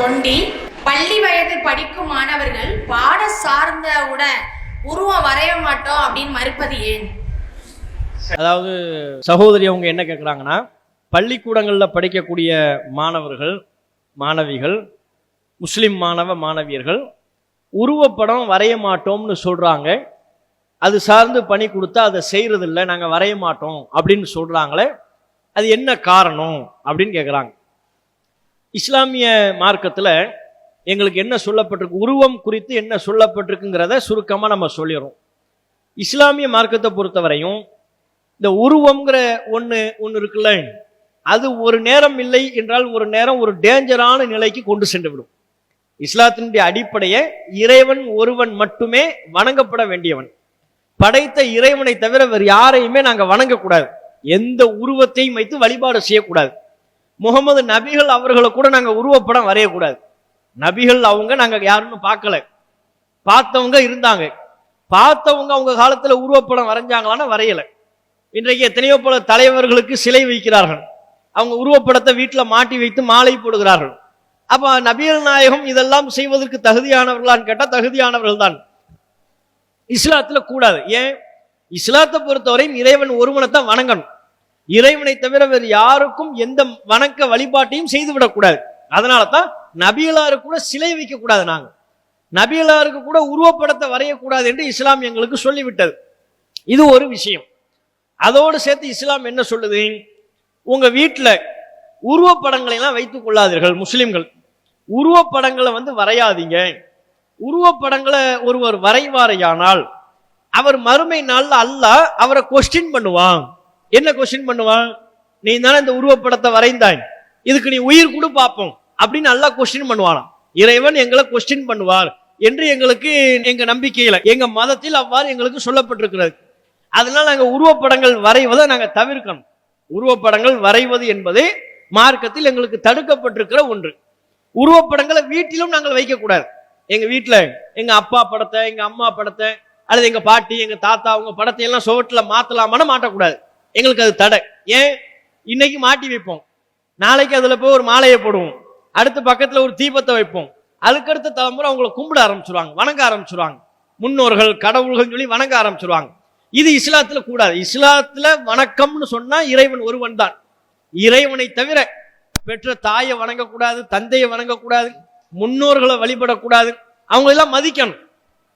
தொண்டி பள்ளி வயதில் படிக்கும் மாணவர்கள் பாட சார்ந்தவுடன் உருவம் வரைய மாட்டோம் அப்படின்னு மறுப்பது ஏன்? அதாவது சகோதரி அவங்க என்ன கேட்குறாங்கன்னா பள்ளிக்கூடங்களில் படிக்கக்கூடிய மாணவர்கள் மாணவிகள் முஸ்லிம் மாணவ மாணவியர்கள் உருவப்படம் வரைய மாட்டோம்னு சொல்கிறாங்க அது சார்ந்து பணி கொடுத்தா அதை செய்கிறதில்ல நாங்கள் வரைய மாட்டோம் அப்படின்னு சொல்கிறாங்களே அது என்ன காரணம் அப்படின்னு கேட்குறாங்க இஸ்லாமிய மார்க்கத்தில் எங்களுக்கு என்ன சொல்லப்பட்டிருக்கு உருவம் குறித்து என்ன சொல்லப்பட்டிருக்குங்கிறத சுருக்கமாக நம்ம சொல்லிடுறோம். இஸ்லாமிய மார்க்கத்தை பொறுத்தவரையும் இந்த உருவம்ங்கிற ஒன்று ஒன்று இருக்குல்ல அது ஒரு நேரம் இல்லை என்றால் ஒரு நேரம் ஒரு டேஞ்சரான நிலைக்கு கொண்டு சென்று விடும் இஸ்லாத்தினுடைய அடிப்படையை இறைவன் ஒருவன் மட்டுமே வணங்கப்பட வேண்டியவன். படைத்த இறைவனை தவிர வேறு யாரையுமே நாங்கள் வணங்கக்கூடாது. எந்த உருவத்தையும் வைத்து வழிபாடு செய்யக்கூடாது. முகமது நபிகள் அவர்களை கூட நாங்கள் உருவப்படம் வரையக்கூடாது. நபிகள் அவங்க நாங்கள் யாருன்னு பார்க்கல. பார்த்தவங்க இருந்தாங்க. பார்த்தவங்க அவங்க காலத்தில் உருவப்படம் வரைஞ்சாங்களான்னு வரையலை. இன்றைக்கு எத்தனையோ பல தலைவர்களுக்கு சிலை வைக்கிறார்கள். அவங்க உருவப்படத்தை வீட்டில் மாட்டி வைத்து மாலை போடுகிறார்கள். அப்போ நபிகள் நாயகம் இதெல்லாம் செய்வதற்கு தகுதியானவர்களான்னு கேட்டால் தகுதியானவர்கள் தான் இஸ்லாத்தில் கூடாது. ஏன்? இஸ்லாத்தை பொறுத்தவரையும் இறைவன் ஒருவனை தான் வணங்கணும். இறைவனை தவிர வேறு யாருக்கும் எந்த வணக்க வழிபாட்டையும் செய்துவிடக்கூடாது அதனால தான் நபிகளாரு கூட சிலை வைக்கக்கூடாது நாங்கள் நபியலாருக்கு கூட உருவப்படத்தை வரையக்கூடாது என்று இஸ்லாம் எங்களுக்கு சொல்லிவிட்டது. இது ஒரு விஷயம். அதோடு சேர்த்து இஸ்லாம் என்ன சொல்லுது? உங்க வீட்டில் உருவப்படங்களை எல்லாம் வைத்துக் கொள்ளாதீர்கள் முஸ்லிம்கள். உருவப்படங்களை வந்து வரையாதீங்க. உருவப்படங்களை ஒருவர் வரைவாரையானால் அவர் மறுமை நாளில் அல்லாஹ் அவரை கொஸ்டின் பண்ணுவான். என்ன கொஸ்டின் பண்ணுவான்? நீ தானே இந்த உருவப்படத்தை வரைந்தாய். இதுக்கு நீ உயிர் கூட பார்ப்போம் அப்படின்னு நல்லா கொஸ்டின் பண்ணுவானாம் இறைவன் எங்களை கொஸ்டின் பண்ணுவார் என்று எங்களுக்கு எங்க நம்பிக்கையில எங்க மதத்தில் அவ்வாறு எங்களுக்கு சொல்லப்பட்டிருக்கிறது. அதனால நாங்க உருவப்படங்கள் வரைவதை நாங்க தவிர்க்கணும். உருவப்படங்கள் வரைவது என்பது மார்க்கத்தில் எங்களுக்கு தடுக்கப்பட்டிருக்கிற ஒன்று. உருவப்படங்களை வீட்டிலும் நாங்கள் வைக்கக்கூடாது. எங்க வீட்டில் எங்க அப்பா படத்தை எங்க அம்மா படத்தை அல்லது எங்க பாட்டி எங்க தாத்தா அவங்க படத்தை எல்லாம் சுவட்டில் மாத்தலாமான்னு மாட்டக்கூடாது. எங்களுக்கு அது தடை. ஏன்? இன்னைக்கு மாட்டி வைப்போம். நாளைக்கு அதுல போய் ஒரு மாலையை போடுவோம். அடுத்து பக்கத்துல ஒரு தீபத்தை வைப்போம். அதுக்கடுத்த தலைமுறை அவங்களை கும்பிட ஆரம்பிச்சிருவாங்க வணங்க ஆரம்பிச்சிருவாங்க. முன்னோர்கள் கடவுள்கள் சொல்லி வணங்க ஆரம்பிச்சிருவாங்க. இது இஸ்லாத்துல கூடாது. இஸ்லாத்துல வணக்கம்னு சொன்னா இறைவன் ஒருவன் தான். இறைவனை தவிர பெற்ற தாயை வணங்கக்கூடாது தந்தையை வணங்கக்கூடாது முன்னோர்களை வழிபடக்கூடாது. அவங்க எல்லாம் மதிக்கணும்.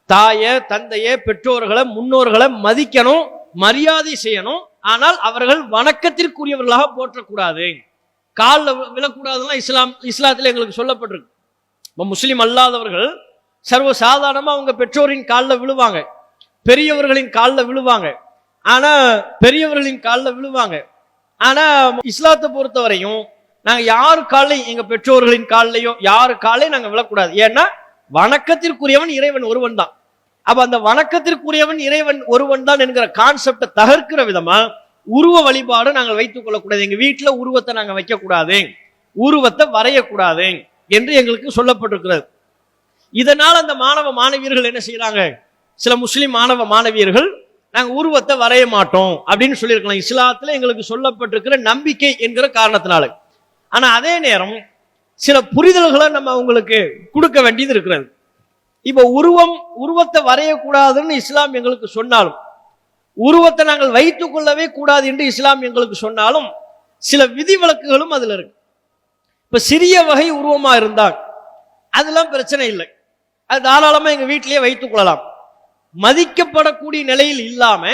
தாய தந்தைய பெற்றோர்களை முன்னோர்களை மதிக்கணும் மரியாதை செய்யணும். ஆனால் அவர்கள் வணக்கத்திற்குரியவர்களாக போற்றக்கூடாது. காலில் விழக்கூடாதுலாம் இஸ்லாம் இஸ்லாத்தில் எங்களுக்கு சொல்லப்பட்டிருக்கு. இப்போ முஸ்லீம் அல்லாதவர்கள் சர்வ சாதாரணமாக அவங்க பெற்றோரின் காலில் விழுவாங்க. பெரியவர்களின் காலில் விழுவாங்க. ஆனால் பெரியவர்களின் காலில் விழுவாங்க. ஆனால் இஸ்லாத்தை பொறுத்தவரையும் நாங்கள் யார் காலையும் எங்கள் பெற்றோர்களின் காலிலையும் யார் காலையும் நாங்கள் விழக்கூடாது. ஏன்னா வணக்கத்திற்குரியவன் இறைவன் ஒருவன் தான் அப்ப அந்த வணக்கத்திற்குரியவன் இறைவன் ஒருவன் தான் என்கிற கான்செப்டை தகர்க்கிற விதமா உருவ வழிபாடு நாங்கள் வைத்துக் கொள்ளக்கூடாது. எங்க வீட்டுல உருவத்தை நாங்கள் வைக்கக்கூடாது. உருவத்தை வரையக்கூடாது என்று எங்களுக்கு சொல்லப்பட்டிருக்கிறது. இதனால் அந்த மாணவ மாணவியர்கள் என்ன செய்யறாங்க சில முஸ்லிம் மாணவ மாணவியர்கள் நாங்கள் உருவத்தை வரைய மாட்டோம் அப்படின்னு சொல்லியிருக்கலாம். இஸ்லாத்துல எங்களுக்கு சொல்லப்பட்டிருக்கிற நம்பிக்கை என்கிற காரணத்தினால. ஆனால் அதே நேரம் சில புரிதல்களை நம்ம அவங்களுக்கு கொடுக்க வேண்டியது இருக்கிறது. இப்போ உருவம் உருவத்தை வரையக்கூடாதுன்னு இஸ்லாம் எங்களுக்கு சொன்னாலும் உருவத்தை நாங்கள் வைத்துக் கொள்ளவே கூடாது என்று இஸ்லாம் எங்களுக்கு சொன்னாலும் சில விதிவிலக்குகளும் அதுல இருக்கு. இப்ப சிறிய வகை உருவமா இருந்தால் அதெல்லாம் பிரச்சனை இல்லை. அது தாராளமா எங்க வீட்டிலேயே வைத்துக் கொள்ளலாம். மதிக்கப்படக்கூடிய நிலையில் இல்லாம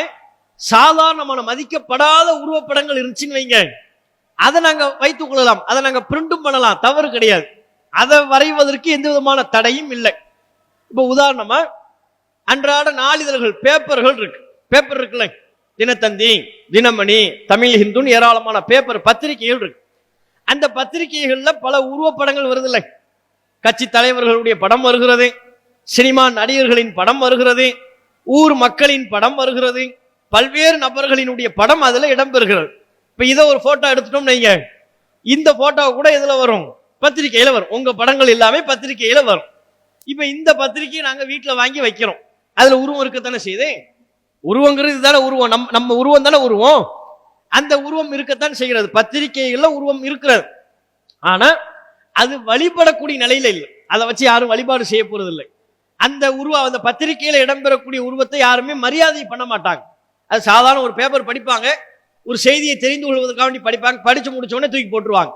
சாதாரணமான மதிக்கப்படாத உருவப்படங்கள் இருந்துச்சுன்னு வைங்க. அதை நாங்க வைத்துக் கொள்ளலாம். அதை நாங்க பிரிண்டும் பண்ணலாம். தவறு கிடையாது. அதை வரைவதற்கு எந்த விதமான தடையும் இல்லை. இப்போ உதாரணமா அன்றாட நாளிதழ்கள் பேப்பர்கள் இருக்கு. பேப்பர் இருக்குல்ல? தினத்தந்தி தினமணி தமிழ் ஹிந்துன்னு ஏராளமான பேப்பர் பத்திரிகைகள் இருக்கு. அந்த பத்திரிகைகள்ல பல உருவப்படங்கள் வருதில்லை? கட்சி தலைவர்களுடைய படம் வருகிறது சினிமா நடிகர்களின் படம் வருகிறது ஊர் மக்களின் படம் வருகிறது பல்வேறு நபர்களினுடைய படம் அதுல இடம்பெறுகிறது. இப்ப இதை ஒரு போட்டோ எடுத்துட்டோம் நீங்க இந்த போட்டோ கூட இதுல வரும் பத்திரிகையில வரும். உங்க படங்கள் எல்லாமே பத்திரிகையில வரும். இப்ப இந்த பத்திரிக்கையை நாங்க வீட்டுல வாங்கி வைக்கிறோம். அதுல உருவம் இருக்கத்தானே செய்யுது? உருவங்கிறது தானே உருவம். நம் நம்ம உருவம் தானே உருவம்? அந்த உருவம் இருக்கத்தான் செய்கிறது. பத்திரிகைகள்ல உருவம் இருக்கிறது. ஆனா அது வழிபடக்கூடிய நிலையில இல்லை. அதை வச்சு யாரும் வழிபாடு செய்ய போறது இல்லை அந்த உருவம் அந்த பத்திரிகையில இடம்பெறக்கூடிய உருவத்தை யாருமே மரியாதை பண்ண மாட்டாங்க. அது சாதாரண ஒரு பேப்பர் படிப்பாங்க. ஒரு செய்தியை தெரிந்து கொள்வதற்காக வேண்டி படிப்பாங்க. படிச்சு முடிச்சோடனே தூக்கி போட்டுருவாங்க.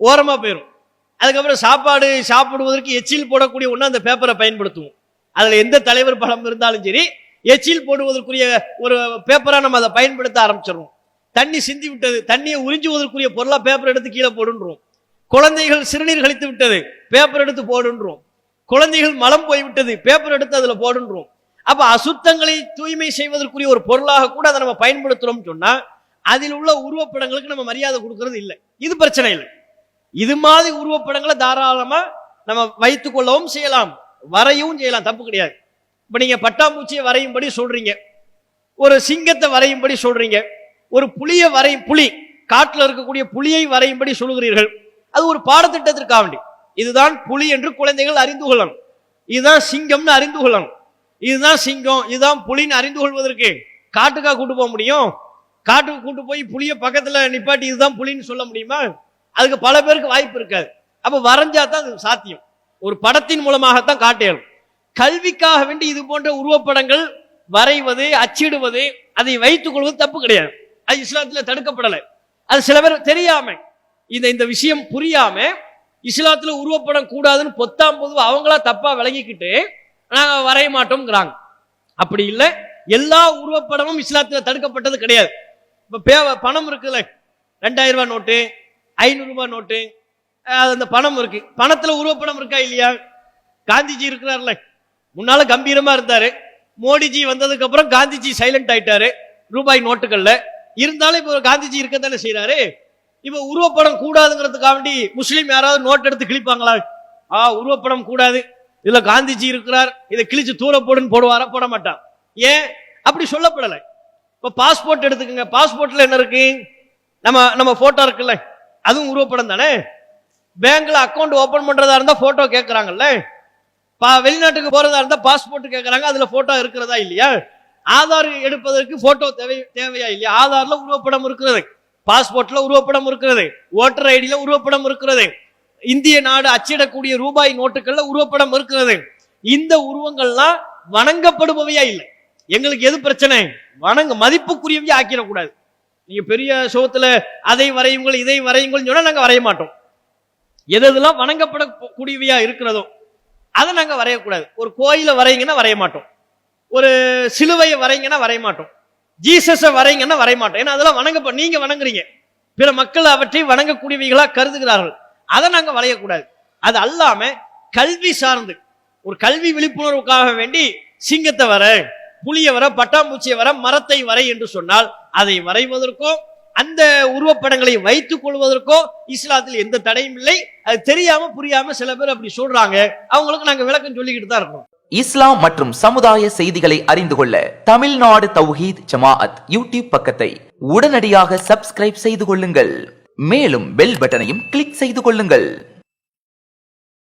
ஓரமா போயிடும் அதுக்கப்புறம் சாப்பாடு சாப்பிடுவதற்கு எச்சில் போடக்கூடிய ஒன்று அந்த பேப்பரை பயன்படுத்துவோம். அதில் எந்த தலைவர் படம் இருந்தாலும் சரி எச்சில் போடுவதற்குரிய ஒரு பேப்பராக நம்ம அதை பயன்படுத்த ஆரம்பிச்சிடுறோம். தண்ணி சிந்தி விட்டது தண்ணியை உறிஞ்சுவதற்குரிய பொருளாக பேப்பர் எடுத்து கீழே போடுன்றோம். குழந்தைகள் சிறுநீர் கழித்து விட்டது பேப்பர் எடுத்து போடுன்றோம். குழந்தைகள் மலம் போய்விட்டது பேப்பர் எடுத்து அதில் போடுன்றோம். அப்போ அசுத்தங்களை தூய்மை செய்வதற்குரிய ஒரு பொருளாக கூட அதை நம்ம பயன்படுத்துகிறோம்னு சொன்னால் அதில் உள்ள உருவப்படங்களுக்கு நம்ம மரியாதை கொடுக்கறது இல்லை. இது பிரச்சனை இல்லை. இது மாதிரி உருவப்படங்களை தாராளமா நம்ம வைத்துக் கொள்ளவும் செய்யலாம். வரையவும் செய்யலாம். தப்பு கிடையாது. இப்ப நீங்க பட்டாம்பூச்சியை வரையும்படி சொல்றீங்க. ஒரு சிங்கத்தை வரையும்படி சொல்றீங்க. ஒரு புலியை வரை புலி காட்டில் இருக்கக்கூடிய புலியை வரையும்படி சொல்கிறீர்கள் அது ஒரு பாடத்திட்டத்திற்காக வேண்டி இதுதான் புலி என்று குழந்தைகள் அறிந்து கொள்ளணும். இதுதான் சிங்கம்னு அறிந்து கொள்ளணும். இதுதான் சிங்கம் இதுதான் புலின்னு அறிந்து கொள்வதற்கு காட்டுக்கா கூட்டு போக முடியும். காட்டுக்கு கூட்டு போய் புளிய பக்கத்துல நிப்பாட்டி இதுதான் புலின்னு சொல்ல முடியுமா? அதுக்கு பல பேருக்கு வாய்ப்பு இருக்காது. அப்போ வரைஞ்சா தான் அது சாத்தியம். ஒரு படத்தின் மூலமாகத்தான் காட்டேரும் கல்விக்காக வேண்டி இது போன்ற உருவப்படங்கள் வரைவது அச்சிடுவது அதை வைத்துக் கொள்வது தப்பு கிடையாது. அது இஸ்லாத்துல தடுக்கப்படலை. அது சில பேர் தெரியாம இந்த இந்த விஷயம் புரியாம இஸ்லாத்துல உருவப்படம் கூடாதுன்னு பொத்தாம் பொதுவா அவங்களா தப்பா விளங்கிக்கிட்டு நாங்க வரைய மாட்டோம்ங்கிறாங்க. அப்படி இல்லை. எல்லா உருவப்படமும் இஸ்லாத்துல தடுக்கப்பட்டது கிடையாது. இப்ப பே பணம் இருக்குல்ல ரெண்டாயிரம் ரூபாய் நோட்டு ஐநூறு ரூபாய் நோட்டு. அந்த பணம் இருக்கு. பணத்துல உருவப்படம் இருக்கா இல்லையா? காந்திஜி இருக்கிறார்ல. முன்னால கம்பீரமா இருந்தாரு. மோடிஜி வந்ததுக்கு அப்புறம் காந்திஜி சைலண்ட் ஆயிட்டாரு. ரூபாய் நோட்டுகள்ல. இருந்தாலும் இப்போ காந்திஜி இருக்க தானே செய்யறாரு இப்ப உருவப்படம் கூடாதுங்கிறதுக்காக வேண்டி முஸ்லீம் யாராவது நோட் எடுத்து கிழிப்பாங்களா? ஆ உருவப்படம் கூடாது. இதுல காந்திஜி இருக்கிறார். இதை கிழிச்சு தூர போடுன்னு போடுவாரா? போட மாட்டான். ஏன்? அப்படி சொல்லப்படலை. இப்ப பாஸ்போர்ட் எடுத்துக்கோங்க. பாஸ்போர்ட்ல என்ன இருக்கு? நம்ம நம்ம போட்டோ இருக்குல்ல. அதுவும் உருவப்படம் தானே? பேங்க்ல அக்கௌண்ட் ஓபன் பண்றதா இருந்தா போட்டோ கேட்கறாங்கல்ல பா வெளிநாட்டுக்கு போறதா இருந்தா பாஸ்போர்ட் கேட்கறாங்க அதுல போட்டோ இருக்கிறதா இல்லையா? ஆதார் எடுப்பதற்கு போட்டோ தேவை தேவையா இல்லையா? ஆதார்ல உருவப்படம் இருக்கிறது. பாஸ்போர்ட்ல உருவப்படம் இருக்கிறது. ஓட்டர் ஐடியில உருவப்படம் இருக்கிறது. இந்திய நாடு அச்சிடக்கூடிய ரூபாய் நோட்டுகள்ல உருவப்படம் இருக்கிறது. இந்த உருவங்கள்லாம் வணங்கப்படுபவையா இல்லை. எங்களுக்கு எது பிரச்சனை? வணங்க மதிப்புக்குரியவையா ஆக்கிடக்கூடாது. நீங்க பெரிய சோத்துல அதை வரையுங்கள் இதை வரையுங்கள் சொன்னா நாங்க வரைய மாட்டோம். எது எதெல்லாம் வணங்கப்படக்கூடியவையா இருக்கிறதோ அதை நாங்க வரையக்கூடாது. ஒரு கோயில வரைங்கன்னா வரைய மாட்டோம். ஒரு சிலுவையை வரைங்கன்னா வரைய மாட்டோம். ஜீசஸை வரைங்கன்னா வரைய மாட்டோம். ஏன்னா அதெல்லாம் வணங்கப்ப நீங்க வணங்குறீங்க. பிற மக்கள் அவற்றை வணங்கக்கூடியவைகளா கருதுகிறார்கள். அதை நாங்க வரையக்கூடாது. அது அல்லாம கல்வி சார்ந்து ஒரு கல்வி விழிப்புணர்வுக்காக வேண்டி சிங்கத்தை வர புளிய வர பட்டாம்பூச்சியை வர மரத்தை வரை என்று சொன்னால் அதை வரைவதற்கோ அந்த உருவப்படங்களை வைத்துக் கொள்வதற்கோ இஸ்லாத்தில் எந்த தடையும் இல்லை. அது தெரியாம புரியாம சில பேர் அப்படி சொல்றாங்க. அவங்களுக்கு நாங்க விளக்கம் சொல்லிக்கிட்டு தான் இருக்கோம். இஸ்லாம் மற்றும் சமுதாய செய்திகளை அறிந்து கொள்ள தமிழ்நாடு தௌஹீத் ஜமாஅத் யூடியூப் பக்கத்தை உடனடியாக சப்ஸ்கிரைப் செய்து கொள்ளுங்கள். மேலும் பெல் பட்டனையும் கிளிக் செய்து கொள்ளுங்கள்.